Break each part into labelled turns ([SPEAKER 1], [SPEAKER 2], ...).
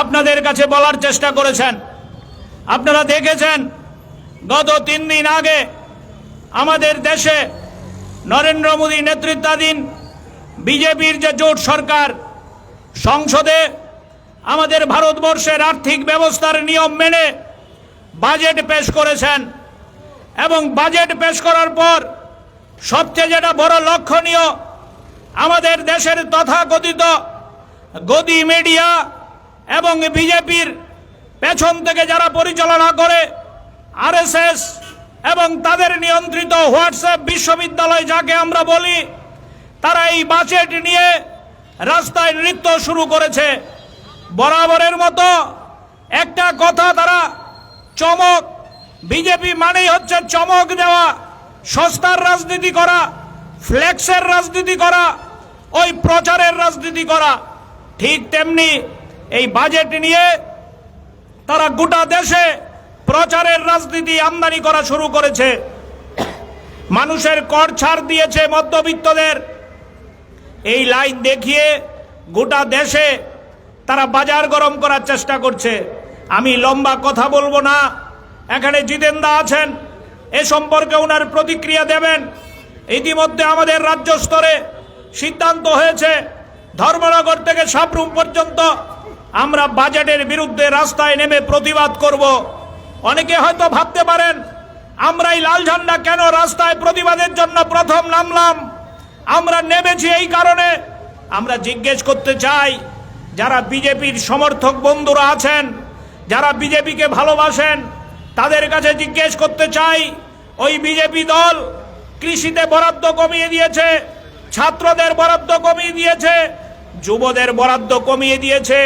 [SPEAKER 1] আপনাদের কাছে বলার চেষ্টা করেছেন। আপনারা দেখেছেন, গত তিন দিন আগে আমাদের দেশে নরেন্দ্র মোদী নেতৃত্বাধীন বিজেপির যে জোট সরকার, সংসদে আমাদের ভারতবর্ষের আর্থিক ব্যবস্থার নিয়ম মেনে বাজেট পেশ করেছেন এবং বাজেট পেশ করার পর সবচেয়ে যেটা বড় লক্ষণীয়, আমাদের দেশের তথাকথিত গদি মিডিয়া এবং বিজেপির পেছন থেকে যারা পরিচালনা করে, আরএসএস এবং তাদের নিয়ন্ত্রিত হোয়াটসঅ্যাপ বিশ্ববিদ্যালয় যাকে আমরা বলি, তারা এই বাজেট নিয়ে রাস্তায় নৃত্য শুরু করেছে। বরাবরের মতো একটা কথা তারা চমক, বিজেপি মানেই হচ্ছে চমক দেওয়া, সস্তার রাজনীতি করা, ফ্লেক্সের রাজনীতি করা, ওই প্রচারের রাজনীতি করা। ঠিক তেমনি এই বাজেট নিয়ে তারা গোটা দেশে প্রচারের রাজনীতি আমদানি করা শুরু করেছে। মানুষের কর ছাড় দিয়েছে মধ্যবিত্তদের। এই লাইন দেখিয়ে গোটা দেশে তারা বাজার গরম করার চেষ্টা করছে। আমি লম্বা কথা বলব না। এখানে জিতেন্দা আছেন। এ সম্পর্কে ওনার প্রতিক্রিয়া দেবেন। ইতিমধ্যে আমাদের রাজ্য স্তরে সিদ্ধান্ত হয়েছে। ধর্মনগর থেকে সাবরুম পর্যন্ত আমরা বাজেটের বিরুদ্ধে রাস্তায় নেমে প্রতিবাদ করব। অনেকে হয়তো ভাবতে পারেন আমরা এই লাল ঝান্ডা কেন রাস্তায় প্রতিবাদের জন্য প্রথম নামলাম? আমরা নেমেছি এই কারণে। আমরা জিজ্ঞেস করতে চাই, যারা বিজেপির সমর্থক বন্ধুরা আছেন, যারা বিজেপিকে ভালোবাসেন, তাদের কাছে জিজ্ঞেস করতে চাই, ওই বিজেপি দল কৃষিতে বরাদ্দ কমিয়ে দিয়েছে, ছাত্রদের বরাদ্দ কমিয়ে দিয়েছে, যুবদের বরাদ্দ কমিয়ে দিয়েছে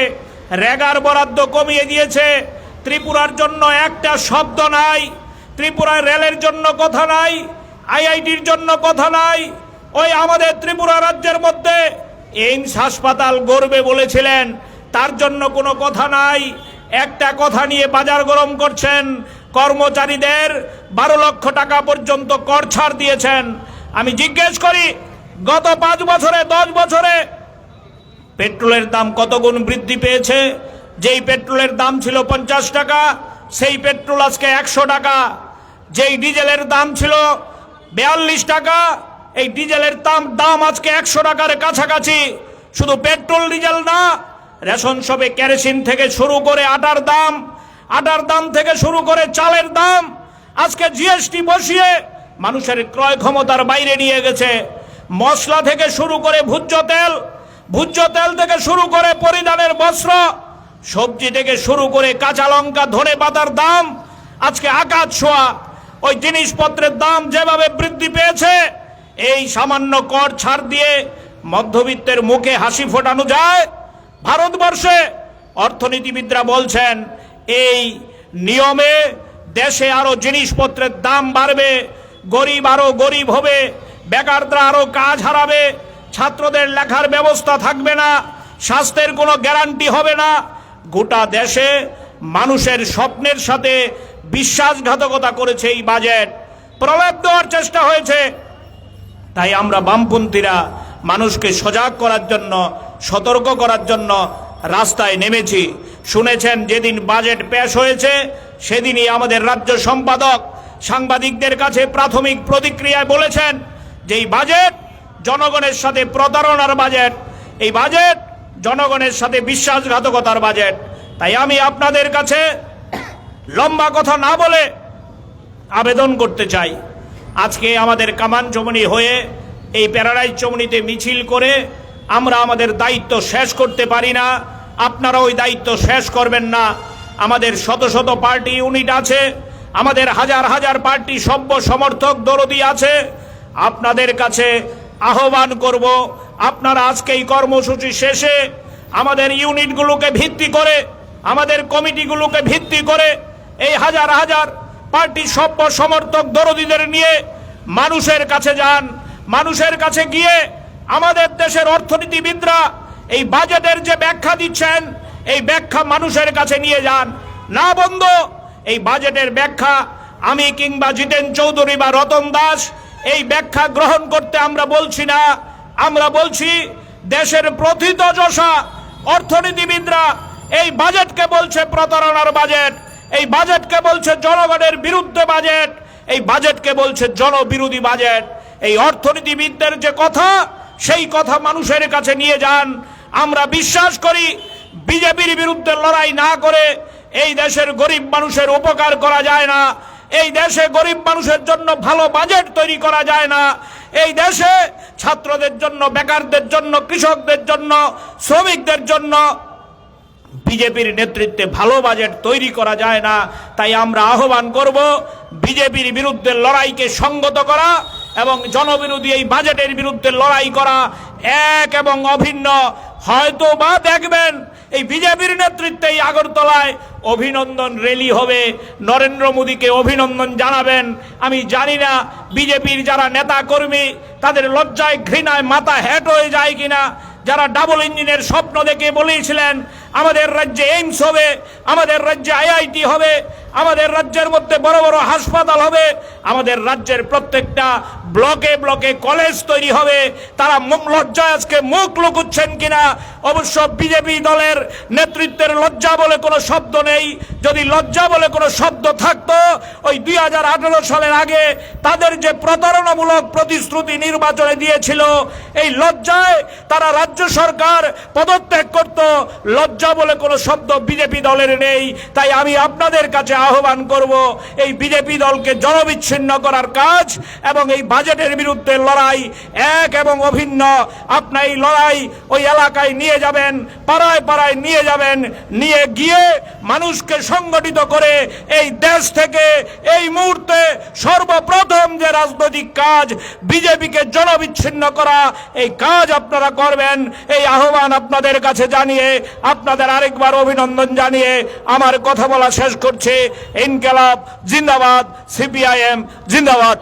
[SPEAKER 1] রেগার বরাদ্দ কমিয়ে দিয়েছে। ত্রিপুরার জন্য একটা শব্দ নাই। ত্রিপুরার রেলের জন্য কথা নাই। আইআইটির জন্য কথা নাই। ওই আমাদের ত্রিপুরা রাজ্যের মধ্যে এইমস হাসপাতাল গড়বে বলেছিলেন। তার জন্য কোনো কথা নাই। একটা কথা নিয়ে বাজার গরম করছেন। কর্মচারীদের বারো লক্ষ টাকা পর্যন্ত কর ছাড় দিয়েছেন। আমি জিজ্ঞেস করি, গত পাঁচ বছরে, দশ বছরে পেট্রোলের দাম কত গুণ বৃদ্ধি পেয়েছে? যেই পেট্রোলের দাম ছিল পঞ্চাশ টাকা, সেই পেট্রোল আজকে একশো টাকা। যেই ডিজেলের দাম ছিল বিয়াল্লিশ টাকা, এই ডিজেলের দাম দাম আজকে একশো টাকার কাছাকাছি। শুধু পেট্রোল ডিজেল না, রেশন সবে কেরোসিন থেকে শুরু করে আটার দাম আটার দাম থেকে শুরু করে চালের দাম, আজকে জিএসটি বসিয়ে মানুষের ক্রয় ক্ষমতার বাইরে নিয়ে গেছে। মশলা থেকে শুরু করে ভোজ্য তেল ভোজ্য তেল থেকে শুরু করে পরিধানের বস্ত্র, সবজি থেকে শুরু করে কাঁচা লঙ্কা, ধনে পাতার দাম, আজকে আকাশ ছোঁয়া। ওই জিনিসপত্রের দাম যেভাবে বৃদ্ধি পেয়েছে, এই সামান্য কর ছাড় দিয়ে মধ্যবিত্তের মুখে হাসি ফোটানো যায়। ভারতবর্ষে অর্থনীতিবিদরা বলছেন, এই নিয়মে দেশে আরও জিনিসপত্রের দাম বাড়বে, গরিব আরও গরিব হবে, বেকাররা আরও কাজ হারাবে ছাত্রদের লেখার ব্যবস্থা থাকবে না, স্বাস্থ্যের কোনো গ্যারান্টি হবে না। গোটা দেশে মানুষের স্বপ্নের সাথে বিশ্বাসঘাতকতা করেছে এই বাজেট। প্রলেপ দেওয়ার চেষ্টা হয়েছে। তাই আমরা বামপন্থীরা মানুষকে সজাগ করার জন্য, সতর্ক করার জন্য রাস্তায় নেমেছি। শুনেছেন যেদিন বাজেট পেশ হয়েছে, সেদিনই আমাদের রাজ্য সম্পাদক সাংবাদিকদের কাছে প্রাথমিক প্রতিক্রিয়ায় বলেছেন যে এই বাজেট জনগণের সাথে প্রতারণার বাজেট। এই বাজেট জনগণের সাথে বিশ্বাসঘাতকতার বাজেট। তাই আমি আপনাদের কাছে লম্বা কথা না বলে আবেদন করতে চাই। আজকে আমাদের কামান চমনি হয়ে এই প্যারাডাইজ চমনিতে মিছিল করে আমরা আমাদের দায়িত্ব শেষ করতে পারি না। আপনারা ওই দায়িত্ব শেষ করবেন না। আমাদের শত শত পার্টি ইউনিট আছে। আমাদের হাজার হাজার পার্টি সভ্য সমর্থক দরদি আছে। আপনাদের কাছে আহ্বান করব, আপনারা আজকে এই কর্মসূচি শেষে আমাদের ইউনিটগুলোকে ভিত্তি করে, আমাদের কমিটিগুলোকে ভিত্তি করে এই হাজার হাজার পার্টি সভ্য সমর্থক দরদিদের নিয়ে মানুষের কাছে যান, মানুষের কাছে গিয়ে আমাদের দেশের অর্থনীতিবিদরা এই বাজেটের যে ব্যাখ্যা দিচ্ছেন, এই ব্যাখ্যা মানুষের কাছে নিয়ে যান। না বন্ধু, এই বাজেটের ব্যাখ্যা আমি কিংবা জিতেন চৌধুরী বা রতন দাস এই ব্যাখ্যা গ্রহণ করতে আমরা বলছি না। আমরা বলছি দেশের প্রথিত যশা অর্থনীতিবিদরা এই বাজেটকে বলছে প্রতারণার বাজেট, এই বাজেটকে বলছে জনগণের বিরুদ্ধে বাজেট, এই বাজেটকে বলছে জনবিরোধী বাজেট। এই অর্থনীতিবিদদের যে কথা, সেই কথা মানুষের কাছে নিয়ে যান। আমরা বিশ্বাস করি বিজেপির বিরুদ্ধে লড়াই না করে এই দেশের গরিব মানুষের উপকার করা যায় না। এই দেশে গরিব মানুষের জন্য ভালো বাজেট তৈরি করা যায় না। এই দেশে ছাত্রদের জন্য, বেকারদের জন্য, কৃষকদের জন্য, শ্রমিকদের জন্য বিজেপির নেতৃত্বে ভালো বাজেট তৈরি করা যায় না। তাই আমরা আহ্বান করব বিজেপির বিরুদ্ধে লড়াইকে সঙ্গত করা এবং জনবিরোধী এই বাজেটের বিরুদ্ধে লড়াই করা এক এবং অভিন্ন। হয়তো বা দেখবেন এই বিজেপির নেতৃত্বে এই আগরতলায় অভিনন্দন র্যালি হবে। নরেন্দ্র মোদীকে অভিনন্দন জানাবেন। আমি জানি না বিজেপির যারা নেতা কর্মী তাদের লজ্জায়, ঘৃণায় মাথা হ্যাট হয়ে যায় কিনা। যারা ডাবল ইঞ্জিনের স্বপ্ন দেখে বলেছিলেন, আমাদের রাজ্যে এইমস হবে, আমাদের রাজ্যে আইআইটি হবে, আমাদের রাজ্যের মধ্যে বড় বড় হাসপাতাল হবে, আমাদের রাজ্যের প্রত্যেকটা ব্লকে ব্লকে কলেজ তৈরি হবে। তারা লজ্জায় আজকে মুখ লুকুচ্ছেন কিনা? অবশ্য বিজেপি দলের নেতৃত্বের লজ্জা বলে কোনো শব্দ নেই। যদি লজ্জা বলে কোনো শব্দ থাকতো, ওই দুই হাজার আঠারো সালের আগে তাদের যে প্রতারণামূলক প্রতিশ্রুতি নির্বাচনে দিয়েছিল, এই লজ্জায় তারা রাজ্য সরকার পদত্যাগ করত। লজ্জা বলে কোনো শব্দ বিজেপি দলের নেই। তাই আমি আপনাদের কাছে আহ্বান করব, এই বিজেপি দলকে জনবিচ্ছিন্ন করার কাজ এবং এই বাজেটের বিরুদ্ধে লড়াই এক এবং অভিন্ন। আপনার এই লড়াই ওই এলাকায় নিয়ে যাবেন, পাড়ায় পাড়ায় নিয়ে যাবেন, নিয়ে গিয়ে মানুষকে সংগঠিত করে এই দেশ থেকে এই মুহূর্তে সর্বপ্রথম যে রাজনৈতিক কাজ, বিজেপিকে জনবিচ্ছিন্ন করা, এই কাজ আপনারা করবেন। এই আহ্বান আপনাদের কাছে জানিয়ে, আপনাদের আরেকবার অভিনন্দন জানিয়ে আমার কথা বলা শেষ করছে। ইনকেলাব, জিন্দাবাদ, সিপিআইএম, জিন্দাবাদ।